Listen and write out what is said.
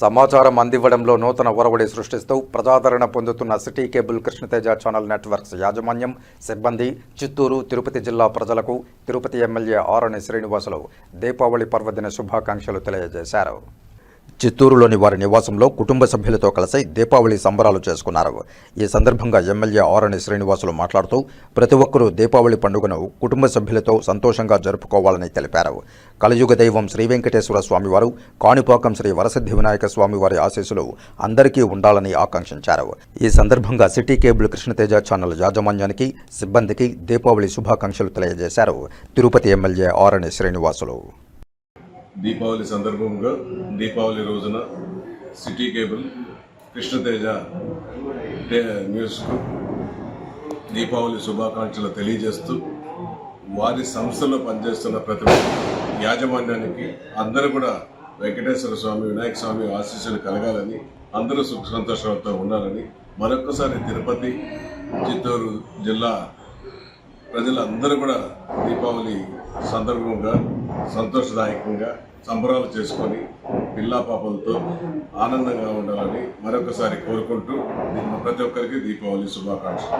సమాచారం అందివ్వడంలో నూతన ఒరవడి సృష్టిస్తూ ప్రజాదరణ పొందుతున్న city cable Krishnateja channel networks యాజమాన్యం సిబ్బంది చిత్తూరు తిరుపతి జిల్లా ప్రజలకు తిరుపతి ఎమ్మెల్యే ఆరణి శ్రీనివాసులు దీపావళి పర్వదిన శుభాకాంక్షలు తెలియజేశారు. చిత్తూరులోని వారి నివాసంలో కుటుంబ సభ్యులతో కలిసి దీపావళి సంబరాలు చేసుకున్నారు. ఈ సందర్భంగా ఎమ్మెల్యే ఆరణి శ్రీనివాసులు మాట్లాడుతూ ప్రతి ఒక్కరూ దీపావళి పండుగను కుటుంబ సభ్యులతో సంతోషంగా జరుపుకోవాలని తెలిపారు. కలియుగ దైవం శ్రీ వెంకటేశ్వర స్వామివారు కాణిపాకం శ్రీ వరసిద్ధి వినాయక స్వామి వారి ఆశీస్సులు అందరికీ ఉండాలని ఆకాంక్షించారు. ఈ సందర్భంగా సిటీ కేబుల్ కృష్ణతేజ ఛానల్ యాజమాన్యానికి సిబ్బందికి దీపావళి శుభాకాంక్షలు తెలియజేశారు. తిరుపతి ఎమ్మెల్యే ఆరణి శ్రీనివాసులు దీపావళి సందర్భంగా దీపావళి రోజున సిటీ కేబుల్ కృష్ణతేజ న్యూస్కు దీపావళి శుభాకాంక్షలు తెలియజేస్తూ వారి సంస్థలో పనిచేస్తున్న ప్రతి యాజమాన్యానికి అందరూ కూడా వెంకటేశ్వర స్వామి వినాయక స్వామి ఆశీస్సులు కలగాలని అందరూ సుఖ సంతోషాలతో ఉండాలని మరొకసారి తిరుపతి చిత్తూరు జిల్లా ప్రజలందరూ కూడా దీపావళి సందర్భంగా సంతోషదాయకంగా సంబరాలు చేసుకొని పిల్లా పాపలతో ఆనందంగా ఉండాలని మరొకసారి కోరుకుంటూ ప్రతి ఒక్కరికి దీపావళి శుభాకాంక్షలు.